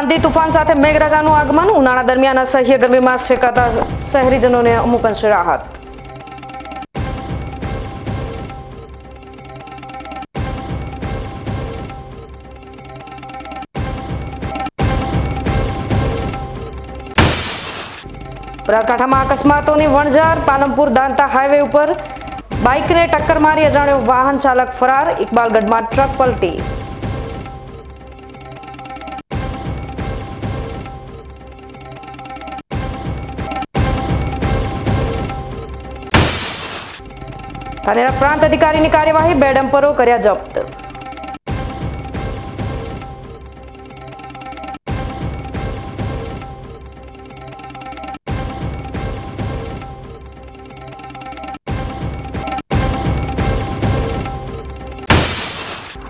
આંધી તુફાન સાથે મેઘરાજાનું આગમન. ઉનાળા દરમિયાન અસહ્ય ગરમીમાં શેકાતા શહેરીજનોને અમુક અંશે રાહત. બનાસકાંઠામાં અકસ્માતોની વણઝાર. પાલનપુર દાંતા હાઈવે ઉપર બાઇકને ટક્કર મારી અજાણ્યો વાહન ચાલક ફરાર. ઇકબાલગઢમાં ટ્રક પલટી. ધાનેરા પ્રાંત અધિકારીની કાર્યવાહી બે ડમ્પરો કર્યા જપ્ત.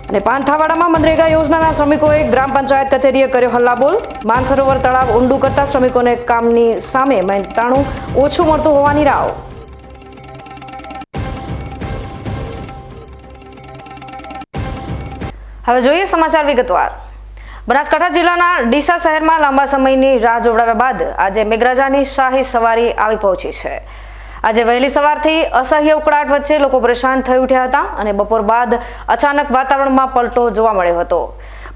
અને પાંથાવાડામાં મનરેગા યોજનાના શ્રમિકોએ ગ્રામ પંચાયત કચેરીએ કર્યો હલ્લાબોલ. માનસરોવર તળાવ ઊંડું કરતા શ્રમિકોને કામની સામે મહેનતાણું ઓછું મળતું હોવાની રાવ. હવે જોઈએ સમાચાર વિગતવાર. બનાસકાંઠા જિલ્લાના ડીસા શહેરમાં લાંબા સમયની રાહ જોવડાવ્યા બાદ આજે મેઘરાજાની શાહી સવારી આવી પહોંચી છે. આજે વહેલી સવારથી અસહ્ય ઉકળાટ વચ્ચે લોકો પરેશાન થઈ ઉઠ્યા હતા અને બપોર બાદ અચાનક વાતાવરણમાં પલટો જોવા મળ્યો હતો.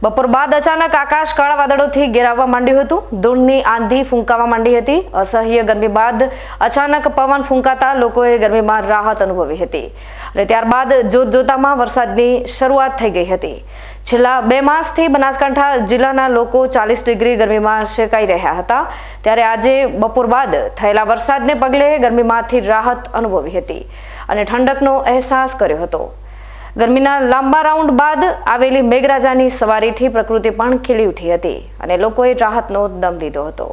બપોર બાદ અચાનક આકાશ કાળા વાદળોથી ઘેરાવવા માંડ્યું હતું. ધૂળની આંધી ફૂંકાવા માંડી હતી. અસહ્ય ગરમી બાદ અચાનક પવન ફૂંકાતા લોકોએ ગરમીમાં રાહત અનુભવી હતી. અને ત્યારબાદ જોત જોતામાં વરસાદની શરૂઆત થઈ ગઈ હતી. છેલ્લા બે માસથી બનાસકાંઠા જિલ્લાના લોકો ચાલીસ ડિગ્રી ગરમીમાં શેકાઈ રહ્યા હતા. ત્યારે આજે બપોર બાદ થયેલા વરસાદને પગલે ગરમીમાંથી રાહત અનુભવી હતી અને ઠંડકનો અહેસાસ કર્યો હતો. ગરમીના લાંબા રાઉન્ડ બાદ આવેલી મેઘરાજાની સવારીથી પ્રકૃતિ પણ ખીલી ઉઠી હતી અને લોકોએ રાહતનો દમ લીધો હતો.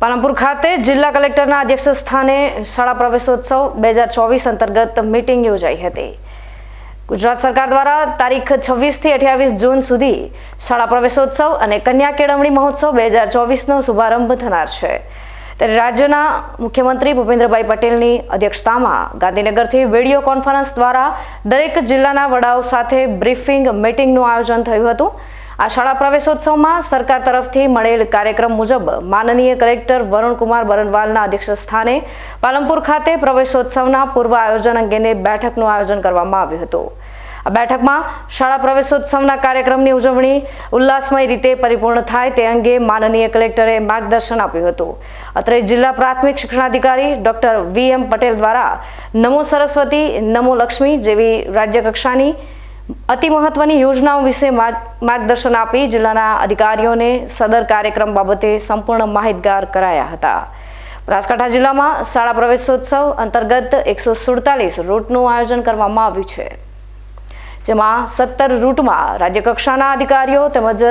પાલનપુર ખાતે જિલ્લા કલેક્ટરના અધ્યક્ષ સ્થાને શાળા પ્રવેશોત્સવ બે હજાર ચોવીસ અંતર્ગત મીટિંગ યોજાઈ હતી. ગુજરાત સરકાર દ્વારા તારીખ છવ્વીસથી અઠ્યાવીસ જૂન સુધી શાળા પ્રવેશોત્સવ અને કન્યા કેળવણી મહોત્સવ બે હજાર ચોવીસનો શુભારંભ થનાર છે. ત્યારે રાજ્યના મુખ્યમંત્રી ભૂપેન્દ્રભાઈ પટેલની અધ્યક્ષતામાં ગાંધીનગરથી વીડિયો કોન્ફરન્સ દ્વારા દરેક જિલ્લાના વડાઓ સાથે બ્રીફિંગ મીટિંગનું આયોજન થયું હતું. આ શાળા પ્રવેશોત્સવમાં સરકાર તરફથી મળેલ કાર્યક્રમ મુજબ માનનીય કલેક્ટર વરુણકુમાર બરનવાલના અધ્યક્ષ સ્થાને પાલનપુર ખાતે પ્રવેશોત્સવના પૂર્વ આયોજન અંગેની બેઠકનું આયોજન કરવામાં આવ્યું હતું. આ બેઠકમાં શાળા પ્રવેશોત્સવના કાર્યક્રમની ઉજવણી ઉલ્લાસમય રીતે પરિપૂર્ણ થાય તે અંગે માનનીય કલેક્ટરે માર્ગદર્શન આપ્યું હતું. અત્રે જિલ્લા પ્રાથમિક શિક્ષણાધિકારી ડોક્ટર વી એમ પટેલ દ્વારા નમો સરસ્વતી, નમો લક્ષ્મી જેવી રાજ્ય કક્ષાની અતિ મહત્વની યોજનાઓ વિશે માર્ગદર્શન આપી જિલ્લાના અધિકારીઓને સદર કાર્યક્રમ બાબતે સંપૂર્ણ માહિતગાર કરાયા હતા. બનાસકાંઠા જિલ્લામાં શાળા પ્રવેશોત્સવ અંતર્ગત એકસો સુડતાલીસ રૂટનું આયોજન કરવામાં આવ્યું છે. જેમાં સત્તર રૂટમાં રાજ્ય કક્ષાના અધિકારીઓ તેમજ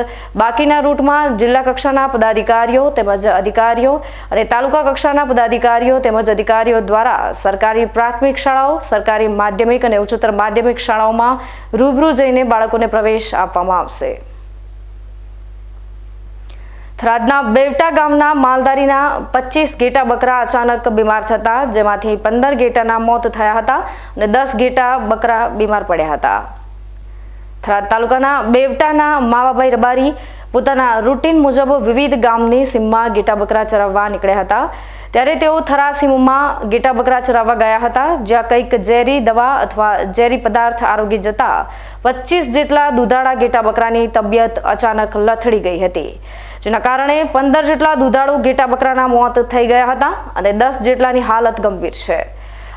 બાકીના રૂટમાં જિલ્લા કક્ષાના પદાધિકારીઓ તેમજ અધિકારીઓ અને તાલુકા કક્ષાના પદાધિકારીઓ તેમજ અધિકારીઓ દ્વારા સરકારી પ્રાથમિક શાળાઓ, સરકારી માધ્યમિક અને ઉચ્ચતર માધ્યમિક શાળાઓમાં રૂબરૂ જઈને બાળકોને પ્રવેશ આપવામાં આવશે. થરાદના બેવટા ગામના માલધારીના પચીસ ઘેટા બકરા અચાનક બીમાર થતા, જેમાંથી પંદર ઘેટાના મોત થયા હતા અને દસ ઘેટા બકરા બીમાર પડ્યા હતા. થરાદ તાલુકાના બેવટાના માવાભાઈ રબારી પોતાના રૂટીન મુજબ વિવિધ ગામની સીમમાં ઘેટા બકરા ચરાવવા નીકળ્યા હતા. ત્યારે તેઓ થરા સીમમાં ગેટા બકરા ચરાવવા ગયા હતા, જ્યાં કંઈક ઝેરી દવા અથવા ઝેરી પદાર્થ આરોગી જતા પચીસ જેટલા દુધાળા ગેટા બકરાની તબિયત અચાનક લથડી ગઈ હતી. જેના કારણે પંદર જેટલા દુધાળુ ગેટા બકરાના મોત થઈ ગયા હતા અને દસ જેટલાની હાલત ગંભીર છે.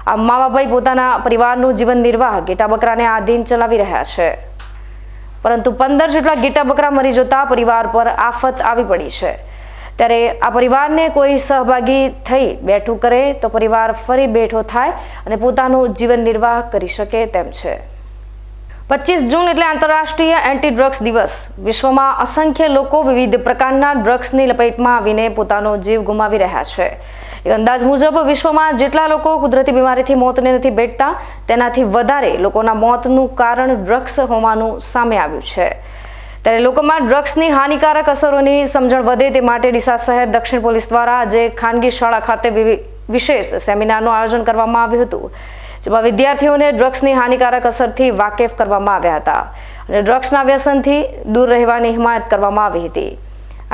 આ માવાભાઈ પોતાના પરિવારનું જીવન નિર્વાહ ગેટા બકરાને આધીન ચલાવી રહ્યા છે. પરંતુ પંદર જેટલા ગીટા બકરા મરી જતા પરિવાર પર આફત આવી પડી છે. ત્યારે આ પરિવારને કોઈ સહભાગી થઈ બેઠું કરે તો પરિવાર ફરી બેઠો થાય અને પોતાનું જીવન નિર્વાહ કરી શકે તેમ છે. પચીસ જૂન એટલે આંતરરાષ્ટ્રીય એન્ટી ડ્રગ્સ દિવસ. વિશ્વમાં અસંખ્ય લોકો વિવિધ પ્રકારના ડ્રગ્સની લપેટમાં આવીને પોતાનો જીવ ગુમાવી રહ્યા છે. એક અંદાજ મુજબ વિશ્વમાં જેટલા લોકો કુદરતી બીમારીથી મોતને નથી ભેટતા, તેનાથી વધારે લોકોના મોતનું કારણ ડ્રગ્સ હોવાનું સામે આવ્યું છે. ત્યારે લોકોમાં ડ્રગ્સની હાનિકારક અસરોની સમજણ વધે તે માટે ડીસા શહેર દક્ષિણ પોલીસ દ્વારા આજે ખાનગી શાળા ખાતે વિશેષ સેમિનારનું આયોજન કરવામાં આવ્યું હતું, જેમાં વિદ્યાર્થીઓને ડ્રગ્સની હાનિકારક અસરથી વાકેફ કરવામાં આવ્યા હતા અને ડ્રગ્સના વ્યસનથી દૂર રહેવાની હિમાયત કરવામાં આવી હતી.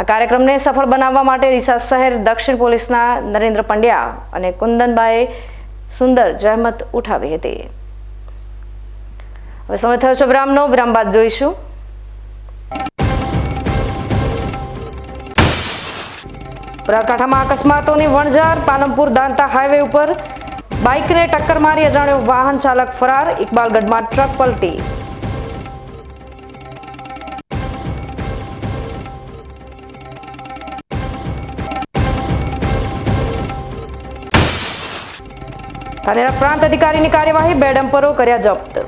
આ કાર્યક્રમને સફળ બનાવવા માટે રીસા શહેર દક્ષિણ પોલીસના નરેન્દ્ર પંડ્યા અને કુંદનબાએ સુંદર જહેમત ઉઠાવી હતી. હવે સમય થયો છે વિરામનો. વિરામ બાદ જોઈશું. બનાસકાંઠામાં અકસ્માતોની વણઝાર. પાલનપુર દાંતા હાઈવે ઉપર બાઇકને ટક્કર મારી અજાણ્યો વાહન ચાલક ફરાર. ઇકબાલગઢમાં ટ્રક પલટી. ધાનેરા પ્રાંત અધિકારીની કાર્યવાહી બે ડમ્પરો કર્યા જપ્ત.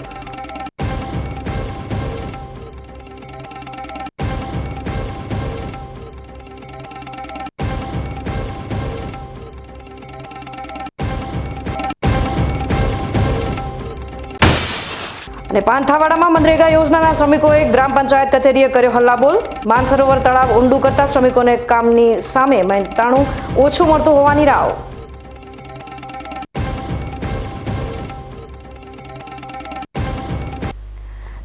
અને પાંથાવાડામાં મનરેગા યોજનાના શ્રમિકોએ ગ્રામ પંચાયત કચેરીએ કર્યો હલ્લાબોલ. માનસરોવર તળાવ ઊંડું કરતા શ્રમિકોને કામની સામે મહેનતાણું ઓછું મળતું હોવાની રાવ.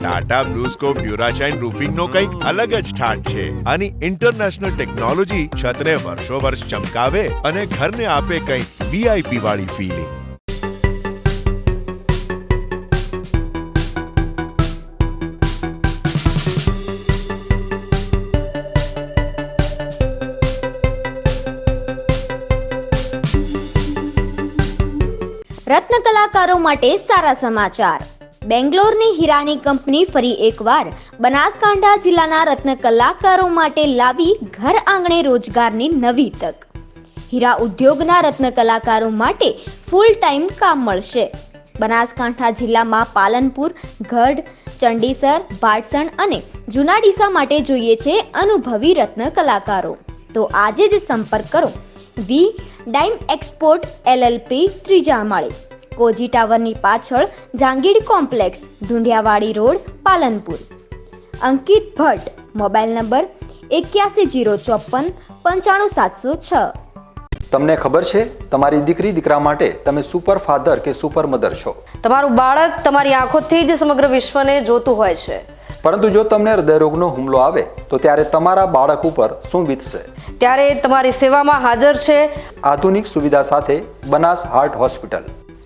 ટાટા બ્લુસ્કોપ ડ્યુરાશાઇન રૂફિંગનો કંઈક અલગ જ ઠાટ છે. આની ઇન્ટરનેશનલ ટેકનોલોજી છતને વર્ષો વર્ષ ચમકાવે અને ઘરને આપે કંઈક વીઆઈપી વાળી ફીલિંગ રત્ન કલાકારો માટે સારા સમાચાર. બેંગ્લોરની હીરાની કંપની ફરી એકવાર બનાસકાંઠા જિલ્લાના રત્ન કલાકારો માટે લાવી ઘર આંગણે રોજગારની નવી તક. હીરા ઉદ્યોગના રત્ન કલાકારો માટે ફૂલ ટાઈમ કામ મળશે. બનાસકાંઠા જિલ્લામાં પાલનપુર, ગઢ, ચંડીસર ભાટસણ અને જૂના ડીસા માટે જોઈએ છે અનુભવી રત્ન કલાકારો. તો આજે જ સંપર્ક કરો. વી ડાઇમ એક્સપોર્ટ એલએલપી ત્રીજા માળે. કોજી ટાવરની પાછળ Jangid complex Dhundhiyawadi road Palanpur. Ankit Bhatt mobile number એક્યાસી જીરો ચોપન પંચાણું સાતસો છ. તમને ખબર છે તમારી દીકરી દીકરા માટે તમે સુપર ફાધર કે સુપર મધર છો? તમારું બાળક તમારી આંખોથી જ સમગ્ર વિશ્વને જોતું હોય છે. પરંતુ જો તમને હૃદયરોગનો હુમલો આવે તો ત્યારે તમારા બાળક ઉપર શું વીતશે? ત્યારે તમારી સેવામાં હાજર છે આધુનિક સુવિધા સાથે બનાસ હાર્ટ હોસ્પિટલ.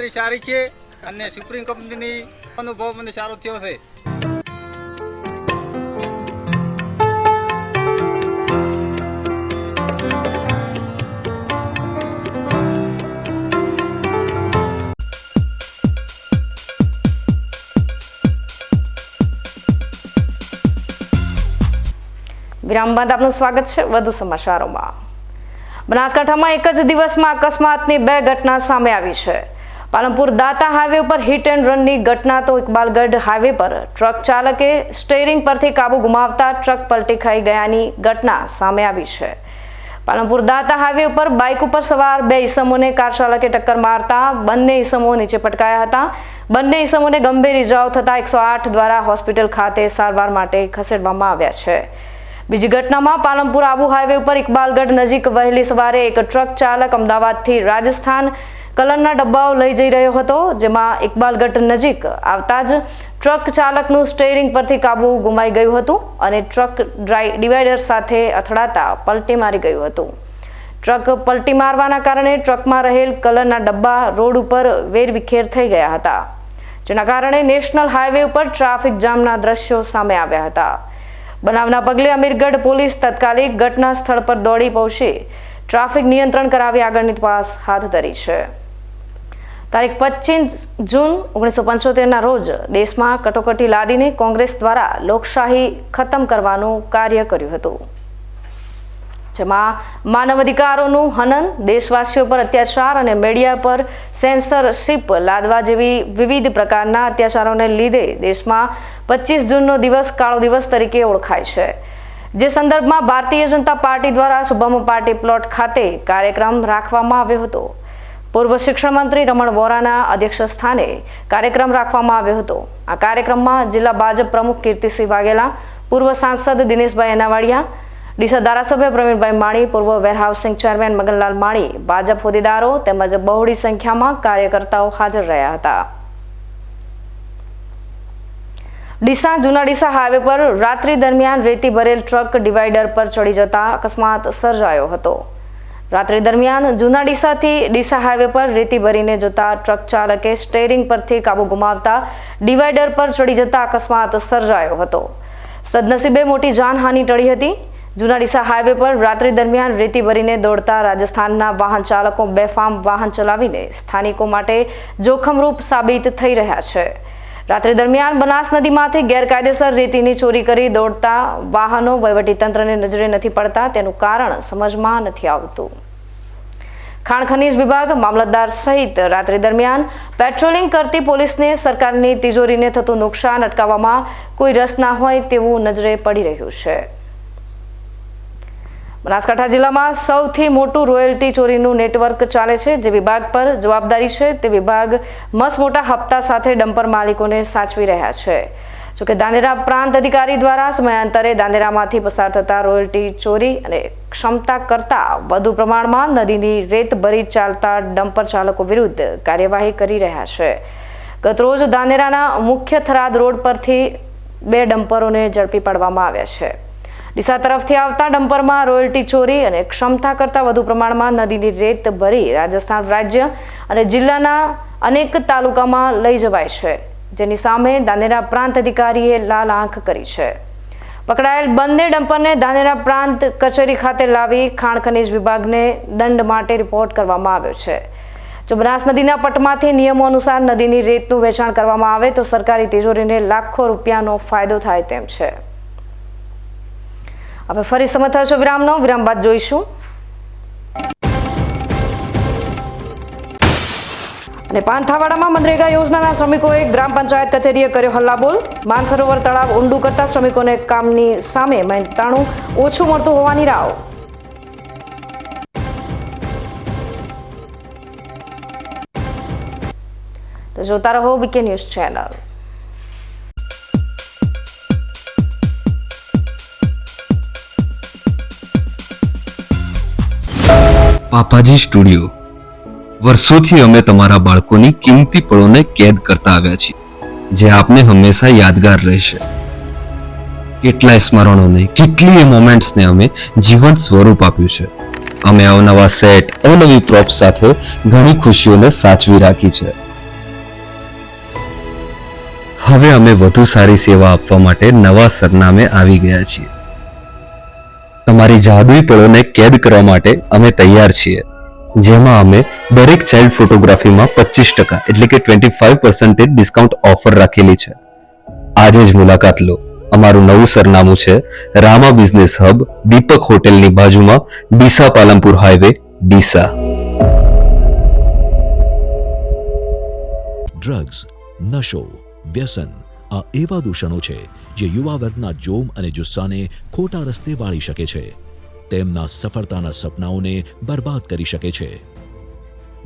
તાડપત્રી સારી છે અને સુપ્રીમ કંપનીની અનુભવ મને સારો થયો છે. વિરામ બાદ આપનું સ્વાગત છે વધુ સમાચારોમાં. બનાસકાંઠામાં એક જ દિવસમાં અકસ્માતની બે ઘટના સામે આવી છે. પાલનપુર દાતા હાઈવે ઉપર હિટ એન્ડ રનની ઘટના તો ઇકબાલગઢ હાઈવે પર. ટ્રક ચાલકે સ્ટેરિંગ પરથી કાબુ ગુમાવતા ટ્રક પલટી ખાઈ ગયાની ઘટના સામે આવી છે. પાલનપુર દાતા હાઈવે ઉપર બાઇક ઉપર સવાર બે ઈસમોને કાર ચાલકે ટક્કર મારતા બંને ઈસમો નીચે પટકાયા હતા. બંને ઈસમોને ગંભીર ઇજાઓ થતા એકસો દ્વારા હોસ્પિટલ ખાતે સારવાર માટે ખસેડવામાં આવ્યા છે. બીજી ઘટનામાં પાલનપુર આબુ હાઈવે ઉપર ઇકબાલગઢ નજીક વહેલી સવારે એક ટ્રક ચાલક અમદાવાદથી રાજસ્થાન કલરના ડબ્બાઓ લઈ જઈ રહ્યો હતો, જેમાં ઇકબાલગઢ નજીક આવતા જ ટ્રક ચાલકનું સ્ટેરિંગ પરથી કાબુ ગુમાઈ ગયું હતું અને ટ્રક ડિવાઈડર સાથે અથડાતા પલટી મારી ગયું હતું. ટ્રક પલટી મારવાના કારણે ટ્રકમાં રહેલ કલરના ડબ્બા રોડ ઉપર વેરવિખેર થઈ ગયા હતા, જેના કારણે નેશનલ હાઈવે ઉપર ટ્રાફિક જામના દ્રશ્યો સામે આવ્યા હતા. બનાવના પગલે અમીરગઢ પોલીસ તાત્કાલિક ઘટના સ્થળ પર દોડી પહોંચી ટ્રાફિક નિયંત્રણ કરાવી આગળની તપાસ હાથ ધરી છે. તારીખ પચીસ જૂન ઓગણીસો પંચોતેરના રોજ દેશમાં કટોકટી લાદીને કોંગ્રેસ દ્વારા લોકશાહી ખતમ કરવાનું કાર્ય કર્યું હતું. જેમાં માનવ અધિકારોનું હનન, દેશવાસીઓ પર અત્યાચાર અને મીડિયા પર સેન્સરશિપ લાદવા જેવી વિવિધ પ્રકારના અત્યાચારોને લીધે દેશમાં પચીસ જૂનનો દિવસ કાળો દિવસ તરીકે ઓળખાય છે. જે સંદર્ભમાં ભારતીય જનતા પાર્ટી દ્વારા શુભમ પાર્ટી પ્લોટ ખાતે કાર્યક્રમ રાખવામાં આવ્યો હતો. પૂર્વ શિક્ષણ મંત્રી રમણ વોરાના અધ્યક્ષ સ્થાને કાર્યક્રમ રાખવામાં આવ્યો હતો. આ કાર્યક્રમમાં જિલ્લા ભાજપ પ્રમુખ કીર્તિસિંહ વાઘેલા, પૂર્વ સાંસદ દિનેશભાઈ એનાવાડિયા, ડીસા ધારાસભ્ય પ્રવીણભાઈ માણી પૂર્વ વેરહાઉસિંગ ચેરમેન મગનલાલ માણી ભાજપ હોદ્દેદારો તેમજ બહોળી સંખ્યામાં કાર્યકર્તાઓ હાજર રહ્યા હતા. ડીસા, જૂના ડીસા હાઈવે પર રાત્રિ દરમિયાન રેતી ભરેલ ટ્રક ડિવાઈડર પર ચડી જતા અકસ્માત સર્જાયો હતો. રાત્રિ દરમિયાન જૂના ડીસાથી ડીસા હાઈવે પર રેતી ભરીને જતા ટ્રક ચાલકે સ્ટેરિંગ પરથી કાબુ ગુમાવતા ડિવાઈડર પર ચડી જતા અકસ્માત સર્જાયો હતો. સદનસીબે મોટી જાનહાનિ ટળી હતી. જૂના ડીસા હાઈવે પર રાત્રિ દરમિયાન રેતી ભરીને દોડતા રાજસ્થાનના વાહન ચાલકો બેફામ વાહન ચલાવીને સ્થાનિકો માટે જોખમરૂપ સાબિત થઈ રહ્યા છે. રાત્રિ દરમિયાન બનાસ નદીમાંથી ગેરકાયદેસર રેતીની ચોરી કરી દોડતા વાહનો વહીવટીતંત્રને નજરે નથી પડતા, તેનું કારણ સમજમાં નથી આવતું. ખાણ ખનીજ વિભાગ મામલતદાર સહિત રાત્રિ દરમિયાન પેટ્રોલિંગ કરતી પોલીસને સરકારની તિજોરીને થતું નુકસાન અટકાવવામાં કોઈ રસ ના હોય તેવું નજરે પડી રહ્યું છે. બનાસકાંઠા જિલ્લામાં સૌથી મોટું રોયલ્ટી ચોરીનું નેટવર્ક ચાલે છે. જે વિભાગ પર જવાબદારી છે તે વિભાગ મસ મોટા હપ્તા સાથે ડમ્પર માલિકોને સાચવી રહ્યા છે. જોકે દાંદેરા પ્રાંત અધિકારી દ્વારા સમયાંતરે દાંદેરામાંથી પસાર થતા રોયલ્ટી ચોરી અને ક્ષમતા કરતા વધુ પ્રમાણમાં નદીની રેત ભરી ચાલતા ડમ્પર ચાલકો વિરુદ્ધ કાર્યવાહી કરી રહ્યા છે. ગતરોજ દાંદેરાના મુખ્ય થરાદ રોડ પરથી બે ડમ્પરોને ઝડપી પાડવામાં આવ્યા છે. ડીસા તરફથી આવતા ડમ્પરમાં રોયલ્ટી ચોરી અને ક્ષમતા કરતાં વધુ પ્રમાણમાં નદીની રેત ભરી રાજસ્થાન રાજ્ય અને જિલ્લાના અનેક તાલુકામાં લઈ જવાય છે. જેની સામે દાનેરા પ્રાંત અધિકારીએ લાલ આંખ કરી છે. પકડાયેલ બંને ડમ્પરને દાનેરા પ્રાંત કચેરી ખાતે લાવી ખાણ ખનીજ વિભાગને દંડ માટે રિપોર્ટ કરવામાં આવ્યો છે. જો બનાસ નદીના પટમાંથી નિયમો અનુસાર નદીની રેતનું વેચાણ કરવામાં આવે તો સરકારી તિજોરીને લાખો રૂપિયાનો ફાયદો થાય તેમ છે. હવે ફરી સમય થયો છે વિરામનો. વિરામ બાદ જોઈશું. અને પાંથાવાડામાં મનરેગા યોજનાના શ્રમિકોએ ગ્રામ પંચાયત કચેરીએ કર્યો હલ્લાબોલ. માનસરોવર તળાવ ઊંડું કરતા શ્રમિકોને કામની સામે મહેનતાણું ઓછું મળતું હોવાની રાવ. તો જોતા રહો VK news channel. Papaji studio. વર્ષોથી અમે તમારા બાળકોની કિંમતી પળોને કેદ કરતા આવ્યા છીએ, જે આપને હંમેશા યાદગાર રહેશે. કેટલાય સ્મરણોને, કેટલીય મોમેન્ટ્સને અમે જીવંત સ્વરૂપ આપ્યું છે. અમે અવનવા સેટ અવનવી પ્રોપ સાથે ઘણી ખુશીઓને સાચવી રાખી છે. હવે અમે વધુ સારી સેવા આપવા માટે નવા સરનામે આવી ગયા છીએ. તમારી જાદુઈ પળોને કેદ કરવા માટે અમે તૈયાર છીએ, જેમાં અમે દરેક ચાઇલ્ડ ફોટોગ્રાફીમાં પચીસ ટકા એટલે કે twenty five percentage discount offer રાખેલી છે. આજે જ મુલાકાત લો. અમારું નવું સરનામું છે રામા બિઝનેસ હબ દીપક હોટેલની બાજુમાં, ડીસા પાલનપુર હાઈવે ડીસા. ડ્રગ્સ નશો, વ્યસન, આ એવા દૂષણો છે જે યુવા વર્ગના જોમ અને જુસ્સાને ખોટા રસ્તે વાળી શકે છે. તેમના સફળતાના સપનાઓને બરબાદ કરી શકે છે.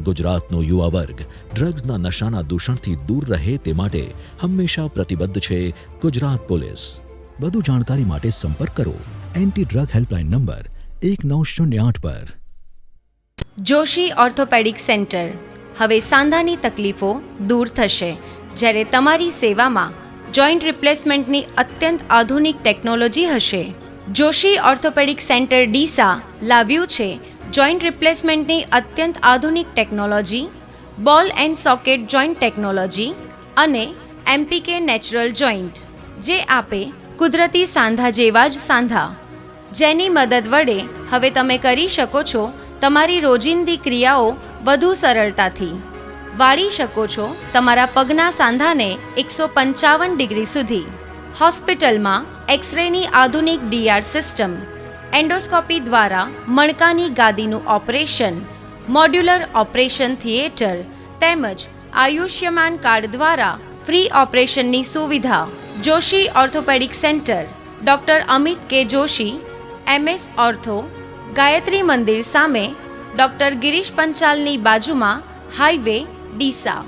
ગુજરાતનો યુવા વર્ગ ડ્રગ્સના નશાના દૂષણથી દૂર રહે તે માટે હંમેશા પ્રતિબદ્ધ છે ગુજરાત પોલીસ. વધુ જાણકારી માટે સંપર્ક કરો એન્ટી ડ્રગ હેલ્પલાઇન નંબર એક નવ શૂન્ય આઠ પર. Joshi orthopaedic centre. હવે સાંધાની તકલીફો દૂર થશે. જ્યારે તમારી સેવામાં જોઈન્ટ રિપ્લેસમેન્ટની અત્યંત આધુનિક ટેકનોલોજી હશે. જોશી ઓર્થોપેડિક સેન્ટર ડીસા લાવ્યું છે, જોઈન્ટ રિપ્લેસમેન્ટની અત્યંત આધુનિક technology, ball and socket joint technology અને એમપીકે નેચરલ જોઈન્ટ, જે આપે કુદરતી સાંધા જેવા જ સાંધા. જેની મદદ વડે હવે તમે કરી શકો છો તમારી રોજિંદી ક્રિયાઓ વધુ સરળતાથી. વાળી શકો છો તમારા પગના સાંધાને એકસો પંચાવન ડિગ્રી સુધી. હોસ્પિટલમાં એક્સરેની આધુનિક ડીઆર સિસ્ટમ, એન્ડોસ્કોપી દ્વારા મણકાની ગાદીનું ઓપરેશન, મોડ્યુલર ઓપરેશન થિયેટર તેમજ આયુષ્યમાન કાર્ડ દ્વારા ફ્રી ઓપરેશનની સુવિધા. Joshi orthopaedic centre, doctor Amit K Joshi, MS ortho, Gayatri Mandir સામે ડૉક્ટર ગિરીશ પંચાલની બાજુમાં હાઈવે ડીસા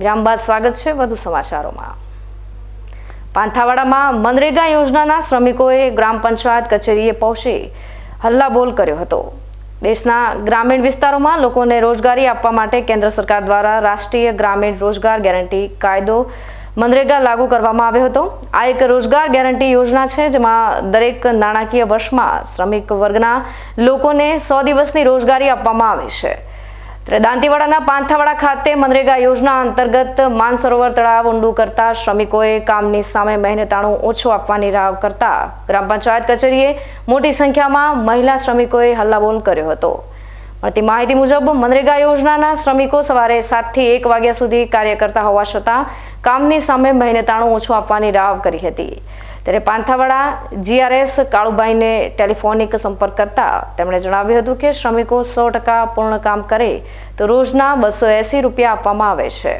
વિરામ બાદ સ્વાગત છે વધુ સમાચારોમાં. પાંથાવાડામાં મનરેગા યોજનાના શ્રમિકોએ ગ્રામ પંચાયત કચેરીએ પહોંચી હલ્લાબોલ કર્યો હતો. દેશના ગ્રામીણ વિસ્તારોમાં લોકોને રોજગારી આપવા માટે કેન્દ્ર સરકાર દ્વારા રાષ્ટ્રીય ગ્રામીણ રોજગાર ગેરંટી કાયદો મનરેગા લાગુ કરવામાં આવ્યો હતો. આ એક રોજગાર ગેરંટી યોજના છે જેમાં દરેક નાણાકીય વર્ષમાં શ્રમિક વર્ગના લોકોને સો દિવસની રોજગારી આપવામાં આવી છે. ત્યારે દાંતીવાડાના પાંથાવાડા ખાતે મનરેગા યોજના અંતર્ગત માનસરોવર તળાવ ઊંડું કરતા શ્રમિકોએ કામની સામે મહેનતાણું ઓછું આપવાની રાવ કરતા ગ્રામ પંચાયત કચેરીએ મોટી સંખ્યામાં મહિલા શ્રમિકોએ હલ્લાબોલ કર્યો હતો. મળતી માહિતી મુજબ મનરેગા યોજનાના શ્રમિકો સવારે સાતથી એક વાગ્યા સુધી કાર્ય કરતા હોવા છતાં કામની સામે મહેનતાણું ઓછું આપવાની રાવ કરી હતી. ત્યારે પાંથાવાડા જીઆરએસ કાળુભાઈને ટેલિફોનિક સંપર્ક કરતા તેમણે જણાવ્યું હતું કે શ્રમિકો સો ટકા પૂર્ણ કામ કરે તો રોજના બસો એંસી રૂપિયા આપવામાં આવે છે.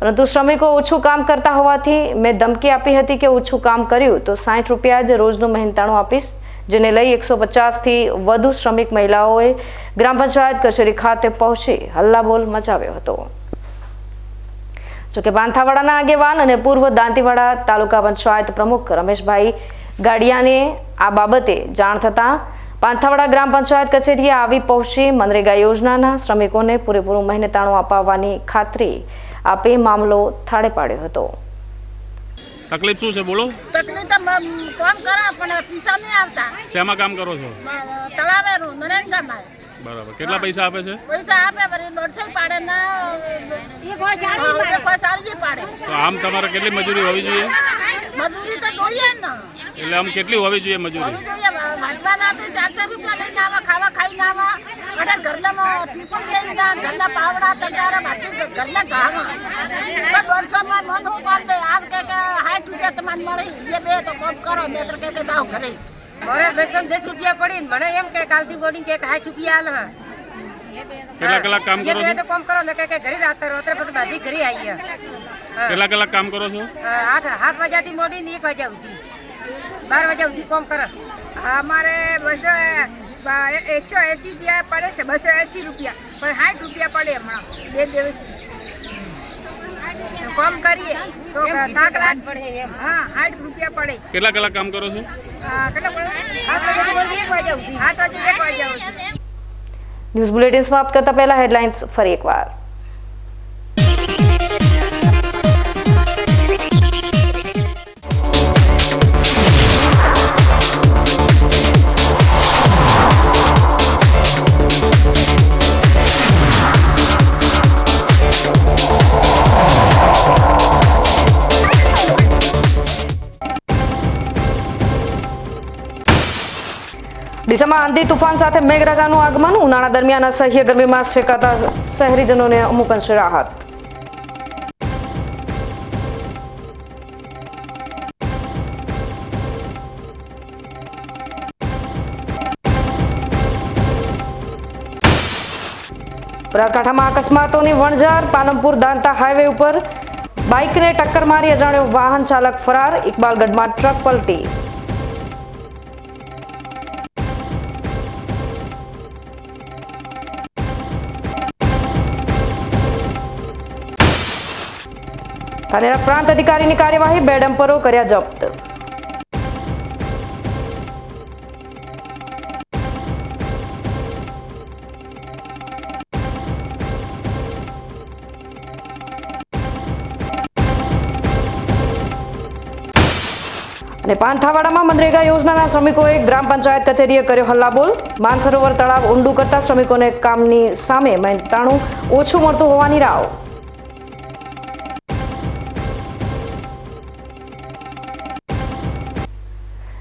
પરંતુ શ્રમિકો ઓછું કામ કરતા હોવાથી મેં ધમકી આપી હતી કે ઓછું કામ કર્યું તો સાઠ રૂપિયા જ રોજનું મહેનતાણું આપીશ. જેને લઈ એકસો પચાસથી વધુ શ્રમિક મહિલાઓએ ગ્રામ પંચાયત કચેરી ખાતે પહોંચી હલ્લાબોલ મચાવ્યો હતો. જોકે પાંથાવાડાના આગેવાન અને પૂર્વ દાંતીવાડા તાલુકા પંચાયત પ્રમુખ રમેશભાઈ ગાડિયાને આ બાબતે જાણ થતાં પાંથાવાડા ગ્રામ પંચાયત કચેરીએ આવી પહોંચી મનરેગા યોજનાના શ્રમિકોને પૂરેપૂરું મહેનતાણું અપાવવાની ખાતરી આપી મામલો થાળે પાડ્યો હતો. તકલીફ શું છે? બોલો. તકલીફ તો કામ કરો પણ પૈસા નહીં આવતા. શેમાં કામ કરો છો? તળાવેરું નરેન્દ્રમાં બરાબર. કેટલા પૈસા આપે છે? પૈસા આપે વળી દોઢસો પાડે ને સાડી પાડે. તો આમ તમારે કેટલી મજૂરી હોવી જોઈએ? મજૂરી તો જોઈએ ને. એટલે આમ કેટલી હોવી જોઈએ મજૂરી? હોવી જોઈએ વાટવાના તો ચારસો રૂપિયા લઈને આવા ખાવા ખાઈને આવા. અને ઘરના ટીપણ લઈને આ ઘરના પાવડા તગારા બાકી ઘરના ગામાં તો દોઢસો માં મન હું કોણ આમ કે કે સાઠ રૂપિયા તમારે મળી એ બે તો કોમ કરો ને તો કે કે દાવ ઘરે. મારે બેસો દસ રૂપિયા પડી ને મને એમ કે કાલથી બોડી કે સાઠ રૂપિયા આલ હા. કેટલા કલાક કામ કરો છો? તો કામ કરો ને કે કે ઘરે રહો રોત્રે પછી બધી ઘરે આવીએ. હા. કેટલા કલાક કામ કરો છો? આઠ સાત વાગ્યાથી મોડી ને એક વાગ્યા સુધી. બાર વાગ્યા સુધી કામ કરો. અમારે બસો એકસો એસી રૂપિયા પડે છે બસો એસી રૂપિયા. પણ સાઠ રૂપિયા પડે હમણાં બે દિવસ. કામ કરીએ તો થાક લાગ પડે એમ. હા સાઠ રૂપિયા પડે. કેટલા કલાક કામ કરો છો? ન્યૂઝ બુલેટિન સમાપ્ત કરતા પહેલા હેડલાઇન્સ ફરી એકવાર. ડીસામાં આંધી તુફાન સાથે મેઘરાજાનું આગમન. ઉનાળા દરમિયાન અસહ્ય ગરમીમાં શેકાતા શહેરીજનોને અમુક અંશે રાહત. બનાસકાંઠામાં અકસ્માતોની વણઝાર. પાલનપુર દાંતા હાઈવે ઉપર બાઇકને ટક્કર મારી અજાણ્યો વાહન ચાલક ફરાર. ઇકબાલગઢમાં ટ્રક પલટી. ધાનેરા પ્રાંત અધિકારીની કાર્યવાહી બે ડમ્પરો કર્યા જપ્ત. અને પાંથાવાડામાં મનરેગા યોજનાના શ્રમિકોએ ગ્રામ પંચાયત કચેરીએ કર્યો હલ્લાબોલ. માનસરોવર તળાવ ઊંડું કરતા શ્રમિકોને કામની સામે મહેનતાણું ઓછું મળતું હોવાની રાવ.